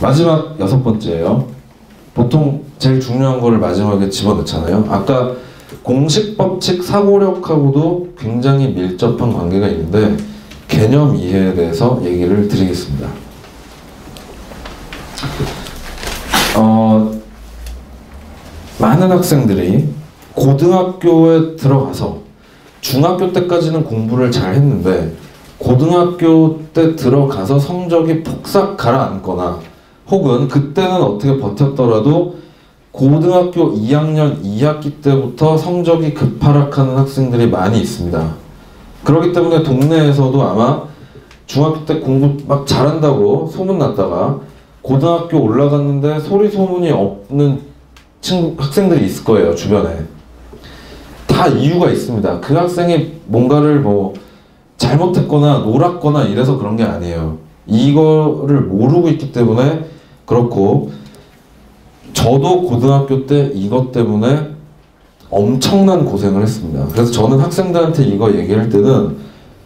마지막 여섯 번째예요. 보통 제일 중요한 거를 마지막에 집어넣잖아요. 아까 공식 법칙 사고력하고도 굉장히 밀접한 관계가 있는데 개념 이해에 대해서 얘기를 드리겠습니다. 어, 많은 학생들이 고등학교에 들어가서 중학교 때까지는 공부를 잘 했는데 고등학교 때 들어가서 성적이 폭삭 가라앉거나 혹은 그때는 어떻게 버텼더라도 고등학교 2학년 2학기 때부터 성적이 급하락하는 학생들이 많이 있습니다. 그렇기 때문에 동네에서도 아마 중학교 때 공부 막 잘한다고 소문났다가 고등학교 올라갔는데 소리 소문이 없는 친구 학생들이 있을 거예요 주변에 다 이유가 있습니다. 그 학생이 뭔가를 뭐 잘못했거나 놀았거나 이래서 그런 게 아니에요. 이거를 모르고 있기 때문에 그렇고 저도 고등학교 때 이것 때문에 엄청난 고생을 했습니다. 그래서 저는 학생들한테 이거 얘기할 때는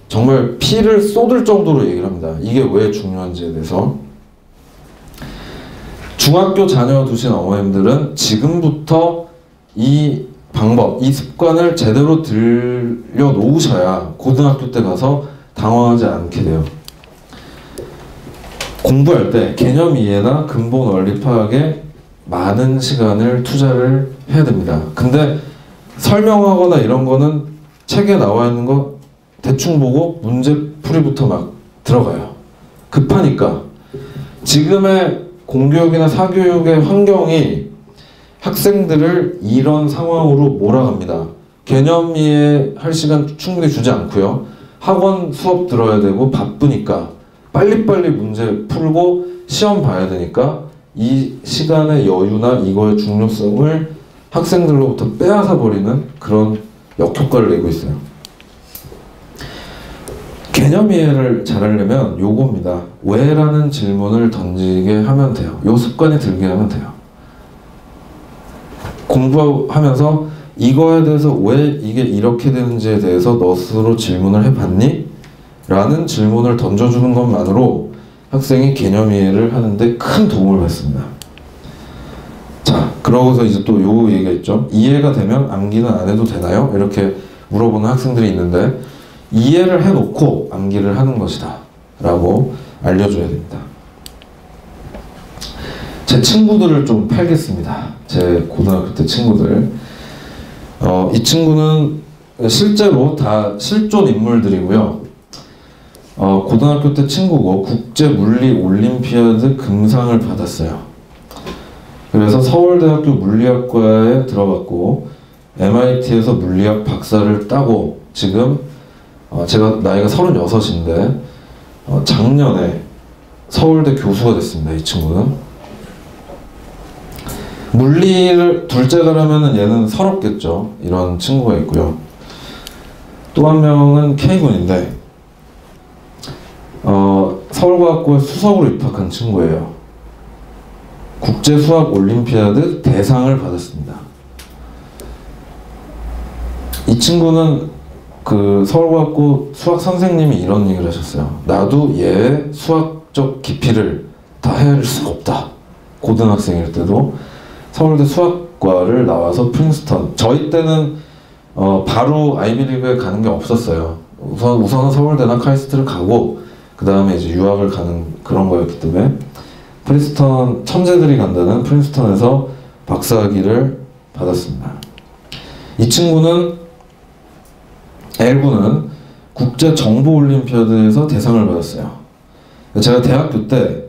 정말 피를 쏟을 정도로 얘기를 합니다. 이게 왜 중요한지에 대해서. 중학교 자녀 두신 어머님들은 지금부터 이 방법, 이 습관을 제대로 들려 놓으셔야 고등학교 때 가서 당황하지 않게 돼요. 공부할 때 개념 이해나 근본 원리 파악에 많은 시간을 투자를 해야 됩니다. 근데 설명하거나 이런 거는 책에 나와 있는 거 대충 보고 문제 풀이부터 막 들어가요. 급하니까. 지금의 공교육이나 사교육의 환경이 학생들을 이런 상황으로 몰아갑니다. 개념 이해할 시간 충분히 주지 않고요. 학원 수업 들어야 되고 바쁘니까 빨리빨리 문제 풀고 시험 봐야 되니까 이 시간의 여유나 이거의 중요성을 학생들로부터 빼앗아 버리는 그런 역효과를 내고 있어요. 개념 이해를 잘하려면 요겁니다. 왜라는 질문을 던지게 하면 돼요. 요 습관이 들게 하면 돼요. 공부하면서 이거에 대해서 왜 이게 이렇게 되는지에 대해서 너 스스로 질문을 해봤니? 라는 질문을 던져주는 것만으로 학생이 개념 이해를 하는데 큰 도움을 받습니다. 자, 그러고서 이제 또 요 얘기가 있죠. 이해가 되면 암기는 안 해도 되나요? 이렇게 물어보는 학생들이 있는데 이해를 해놓고 암기를 하는 것이다. 라고 알려줘야 됩니다. 제 친구들을 좀 팔겠습니다. 제 고등학교 때 친구들. 어, 이 친구는 실제로 다 실존 인물들이고요. 어, 고등학교 때 친구고 국제 물리 올림피아드 금상을 받았어요. 그래서 서울대학교 물리학과에 들어갔고 MIT에서 물리학 박사를 따고 지금 어, 제가 나이가 36인데 어, 작년에 서울대 교수가 됐습니다. 이 친구는 물리를 둘째가라면 얘는 서럽겠죠. 이런 친구가 있고요. 또 한 명은 K군인데 어, 서울과학고에 수석으로 입학한 친구예요. 국제 수학 올림피아드 대상을 받았습니다. 이 친구는 그 서울과학고 수학 선생님이 이런 얘기를 하셨어요. 나도 얘 수학적 깊이를 다 헤아릴 수가 없다. 고등학생일 때도 서울대 수학과를 나와서 프린스턴. 저희 때는 어, 바로 아이비리그에 가는 게 없었어요. 우선 우선은 서울대나 카이스트를 가고 그 다음에 이제 유학을 가는 그런 거였기 때문에 프린스턴 천재들이 간다는 프린스턴에서 박사학위를 받았습니다. 이 친구는 엘구는 국제 정보 올림피아드에서 대상을 받았어요. 제가 대학교 때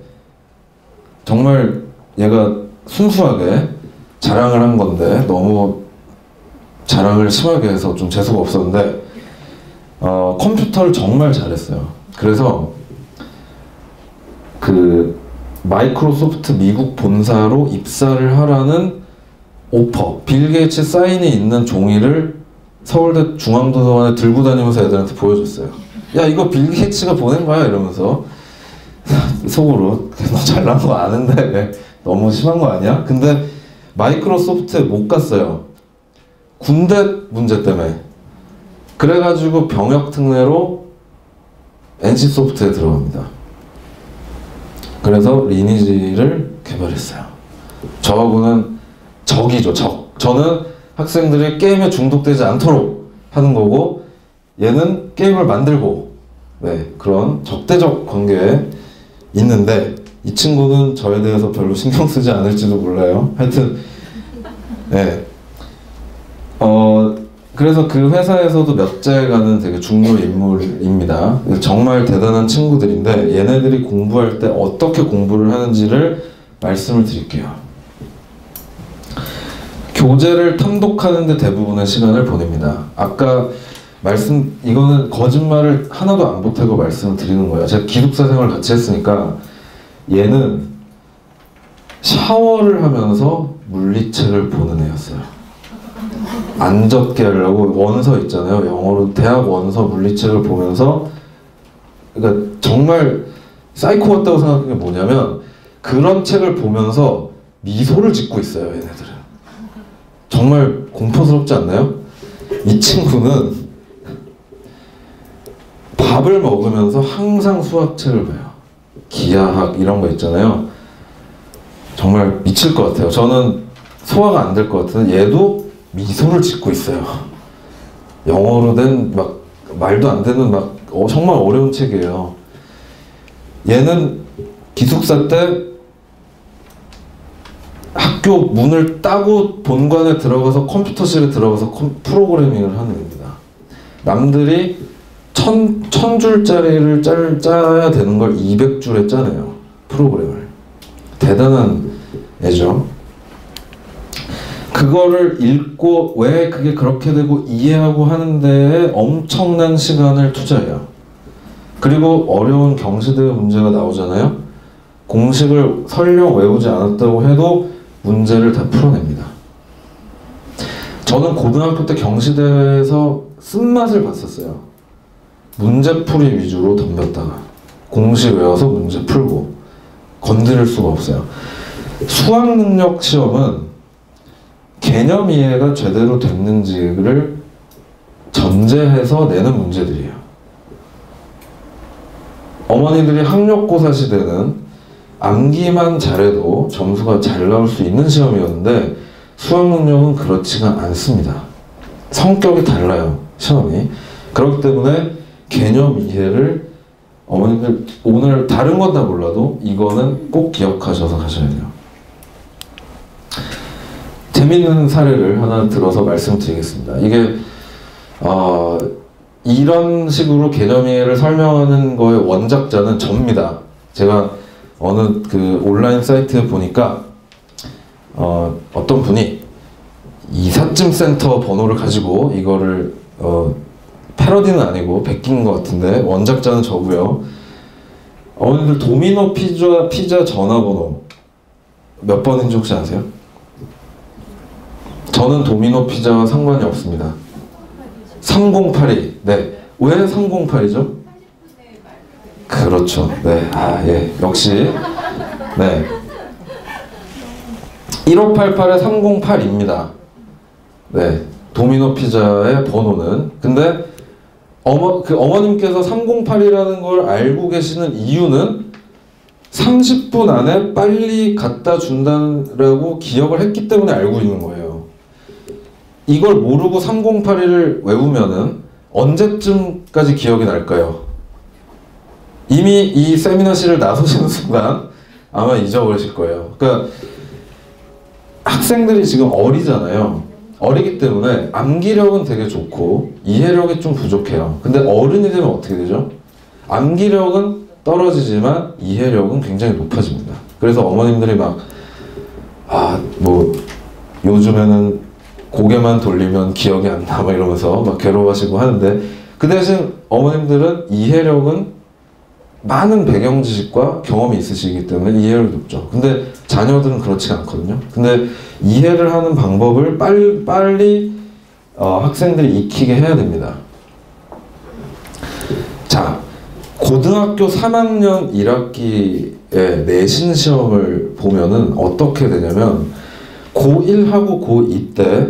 정말 얘가 순수하게 자랑을 한 건데 너무 자랑을 심하게 해서 좀 재수가 없었는데 어, 컴퓨터를 정말 잘했어요. 그래서 그 마이크로소프트 미국 본사로 입사를 하라는 오퍼, 빌 게이츠 사인이 있는 종이를 서울대 중앙도서관에 들고 다니면서 애들한테 보여줬어요. 야 이거 빌 게이츠가 보낸 거야 이러면서 속으로 너 잘난 거 아는데 너무 심한 거 아니야? 근데 마이크로소프트에 못 갔어요. 군대 문제 때문에. 그래가지고 병역 특례로 NC소프트에 들어갑니다. 그래서 리니지를 개발했어요. 저하고는 적이죠, 적. 저는 학생들이 게임에 중독되지 않도록 하는 거고, 얘는 게임을 만들고, 네, 그런 적대적 관계에 있는데, 이 친구는 저에 대해서 별로 신경 쓰지 않을지도 몰라요. 하여튼, 네. 어, 그래서 그 회사에서도 몇 째가는 되게 중요 인물입니다. 정말 대단한 친구들인데 얘네들이 공부할 때 어떻게 공부를 하는지를 말씀을 드릴게요. 교재를 탐독하는데 대부분의 시간을 보냅니다. 아까 말씀 이거는 거짓말을 하나도 안 보태고 말씀을 드리는 거예요. 제가 기숙사 생활 같이 했으니까 얘는 샤워를 하면서 물리책을 보는 애였어요. 안 젖게 하려고 원서 있잖아요. 영어로 대학 원서 물리책을 보면서 그러니까 정말 사이코 같다고 생각하는 게 뭐냐면 그런 책을 보면서 미소를 짓고 있어요. 얘네들은. 정말 공포스럽지 않나요? 이 친구는 밥을 먹으면서 항상 수학책을 봐요. 기하학 이런 거 있잖아요. 정말 미칠 것 같아요. 저는 소화가 안 될 것 같은데 얘도 미소를 짓고 있어요. 영어로 된 막 말도 안 되는 막 어, 정말 어려운 책이에요. 얘는 기숙사 때 학교 문을 따고 본관에 들어가서 컴퓨터실에 들어가서 컴, 프로그래밍을 하는 겁니다. 남들이 천, 천 줄짜리를 짤, 짜야 되는 걸 200줄에 짜네요. 프로그램을. 대단한 애죠. 그거를 읽고 왜 그게 그렇게 되고 이해하고 하는데 엄청난 시간을 투자해요. 그리고 어려운 경시대 문제가 나오잖아요. 공식을 설령 외우지 않았다고 해도 문제를 다 풀어냅니다. 저는 고등학교 때 경시대에서 쓴맛을 봤었어요. 문제풀이 위주로 덤볐다가 공식 외워서 문제 풀고 건드릴 수가 없어요. 수학 능력 시험은 개념 이해가 제대로 됐는지를 전제해서 내는 문제들이에요. 어머니들이 학력고사 시대는 암기만 잘해도 점수가 잘 나올 수 있는 시험이었는데 수학 능력은 그렇지가 않습니다. 성격이 달라요, 시험이. 그렇기 때문에 개념 이해를 어머니들 오늘 다른 건 다 몰라도 이거는 꼭 기억하셔서 가셔야 돼요. 재밌는 사례를 하나 들어서 말씀드리겠습니다. 이게 어, 이런 식으로 개념 이해를 설명하는 거의 원작자는 접니다. 제가 어느 그 온라인 사이트에 보니까 어, 어떤 분이 이삿짐 센터 번호를 가지고 이거를 어, 패러디는 아니고 베낀 것 같은데 원작자는 저고요. 어머니들 도미노 피자 피자 전화번호 몇 번인지 혹시 아세요? 저는 도미노 피자와 상관이 없습니다. 3082. 네. 왜 3082죠? 그렇죠. 네. 아, 예. 역시. 네. 1588에 308입니다. 네. 도미노 피자의 번호는. 근데 어머, 그 어머님께서 308이라는 걸 알고 계시는 이유는 30분 안에 빨리 갖다 준다고 기억을 했기 때문에 알고 있는 거예요. 이걸 모르고 3081을 외우면은 언제쯤까지 기억이 날까요? 이미 이 세미나실을 나서시는 순간 아마 잊어버리실 거예요. 그러니까 학생들이 지금 어리잖아요. 어리기 때문에 암기력은 되게 좋고 이해력이 좀 부족해요. 근데 어른이 되면 어떻게 되죠? 암기력은 떨어지지만 이해력은 굉장히 높아집니다. 그래서 어머님들이 막, 아, 뭐, 요즘에는 고개만 돌리면 기억이 안 나, 막 이러면서 막 괴로워하시고 하는데, 그 대신 어머님들은 이해력은 많은 배경 지식과 경험이 있으시기 때문에 이해력이 높죠. 근데 자녀들은 그렇지 않거든요. 근데 이해를 하는 방법을 빨리, 빨리 어, 학생들이 익히게 해야 됩니다. 자, 고등학교 3학년 1학기에 내신 시험을 보면은 어떻게 되냐면 고1하고 고2 때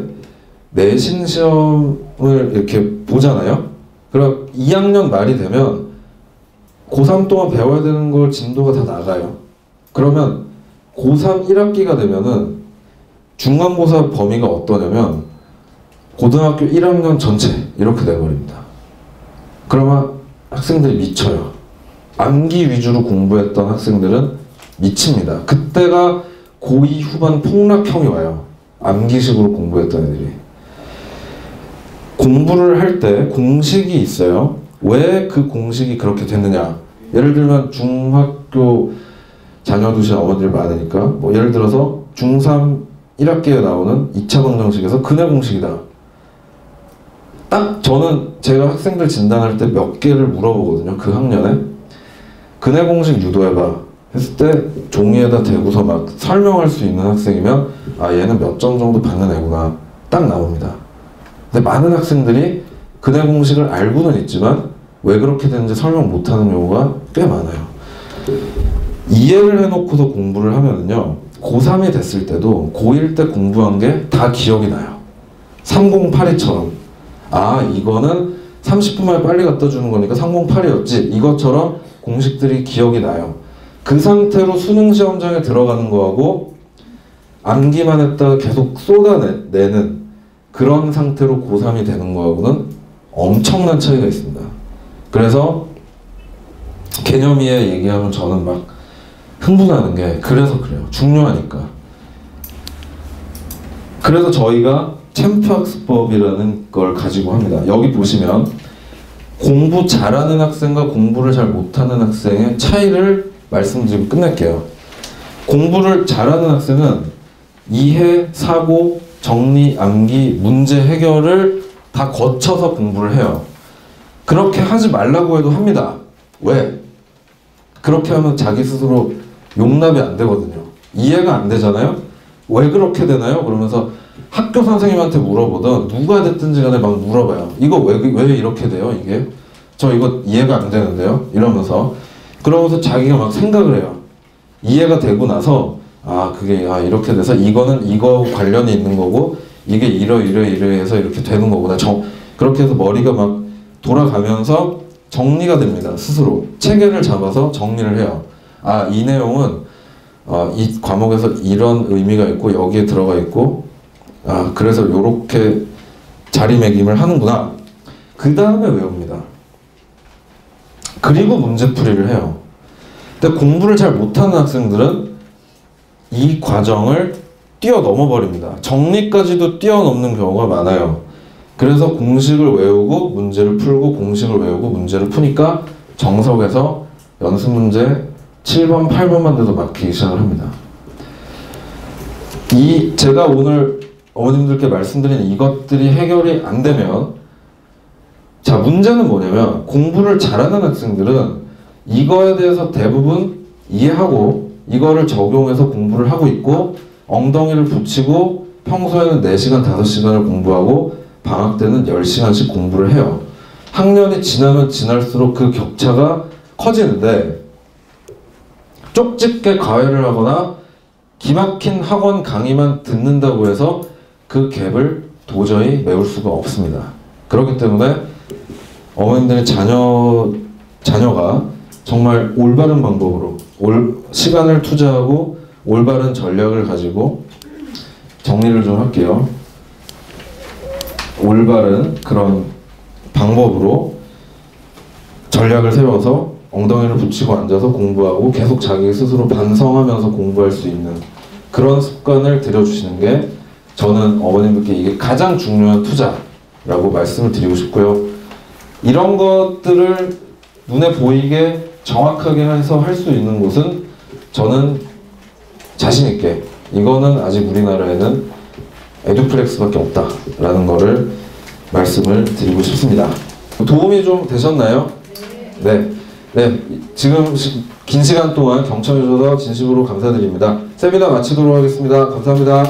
내신 시험을 이렇게 보잖아요. 그럼 2학년 말이 되면 고3 동안 배워야 되는 걸 진도가 다 나가요. 그러면 고3 1학기가 되면은 중간고사 범위가 어떠냐면 고등학교 1학년 전체 이렇게 돼버립니다. 그러면 학생들이 미쳐요. 암기 위주로 공부했던 학생들은 미칩니다. 그때가 고2 후반 폭락형이 와요. 암기식으로 공부했던 애들이. 공부를 할 때 공식이 있어요. 왜 그 공식이 그렇게 됐느냐? 예를 들면 중학교 자녀 두신 어머니들 많으니까 뭐 예를 들어서 중3 1학기에 나오는 2차 방정식에서 근해 공식이다. 딱 저는 제가 학생들 진단할 때 몇 개를 물어보거든요. 그 학년에 근해 공식 유도해봐 했을 때 종이에다 대고서 막 설명할 수 있는 학생이면 아 얘는 몇 점 정도 받는 애구나 딱 나옵니다. 근데 많은 학생들이 근해 공식을 알고는 있지만 왜 그렇게 되는지 설명 못하는 경우가 꽤 많아요. 이해를 해놓고서 공부를 하면은요 고3이 됐을 때도 고1 때 공부한 게 다 기억이 나요. 3082처럼 아 이거는 30분 만에 빨리 갖다 주는 거니까 3082였지 이것처럼 공식들이 기억이 나요. 그 상태로 수능 시험장에 들어가는 거하고 암기만 했다가 계속 쏟아내는 그런 상태로 고3이 되는 거하고는 엄청난 차이가 있습니다. 그래서 개념 이해 얘기하면 저는 막 흥분하는 게 그래서 그래요. 중요하니까. 그래서 저희가 챔프 학습법이라는 걸 가지고 합니다. 여기 보시면 공부 잘하는 학생과 공부를 잘 못하는 학생의 차이를 말씀드리고 끝낼게요. 공부를 잘하는 학생은 이해, 사고, 정리, 암기, 문제 해결을 다 거쳐서 공부를 해요. 그렇게 하지 말라고 해도 합니다. 왜? 그렇게 하면 자기 스스로 용납이 안 되거든요. 이해가 안 되잖아요? 왜 그렇게 되나요? 그러면서 학교 선생님한테 물어보던 누가 됐든지 간에 막 물어봐요. 이거 왜, 왜 이렇게 돼요? 이게? 저 이거 이해가 안 되는데요? 이러면서. 그러면서 자기가 막 생각을 해요. 이해가 되고 나서 아 그게 아 이렇게 돼서 이거는 이거 관련이 있는 거고 이게 이러 이러 이러해서 이렇게 되는 거구나. 정, 그렇게 해서 머리가 막 돌아가면서 정리가 됩니다. 스스로 체계를 잡아서 정리를 해요. 아 이 내용은 어, 이 과목에서 이런 의미가 있고 여기에 들어가 있고 아 그래서 요렇게 자리매김을 하는구나. 그 다음에 외웁니다. 그리고 문제풀이를 해요. 근데 공부를 잘 못하는 학생들은 이 과정을 뛰어넘어 버립니다. 정리까지도 뛰어넘는 경우가 많아요. 그래서 공식을 외우고 문제를 풀고 공식을 외우고 문제를 푸니까 정석에서 연습 문제 7번, 8번만 돼도 막히기 시작을 합니다. 이 제가 오늘 어머님들께 말씀드린 이것들이 해결이 안 되면 자 문제는 뭐냐면 공부를 잘하는 학생들은 이거에 대해서 대부분 이해하고 이거를 적용해서 공부를 하고 있고 엉덩이를 붙이고 평소에는 4시간, 5시간을 공부하고 방학 때는 10시간씩 공부를 해요. 학년이 지나면 지날수록 그 격차가 커지는데 쪽집게 과외를 하거나 기막힌 학원 강의만 듣는다고 해서 그 갭을 도저히 메울 수가 없습니다. 그렇기 때문에 어머님들의 자녀 자녀가 정말 올바른 방법으로 올, 시간을 투자하고 올바른 전략을 가지고 정리를 좀 할게요. 올바른 그런 방법으로 전략을 세워서 엉덩이를 붙이고 앉아서 공부하고 계속 자기 스스로 반성하면서 공부할 수 있는 그런 습관을 들여주시는 게 저는 어머님들께 이게 가장 중요한 투자라고 말씀을 드리고 싶고요. 이런 것들을 눈에 보이게 정확하게 해서 할 수 있는 곳은 저는 자신 있게 이거는 아직 우리나라에는 에듀플렉스밖에 없다라는 거를 말씀을 드리고 싶습니다. 도움이 좀 되셨나요? 네. 네. 지금 시, 긴 시간 동안 경청해 주셔서 진심으로 감사드립니다. 세미나 마치도록 하겠습니다. 감사합니다.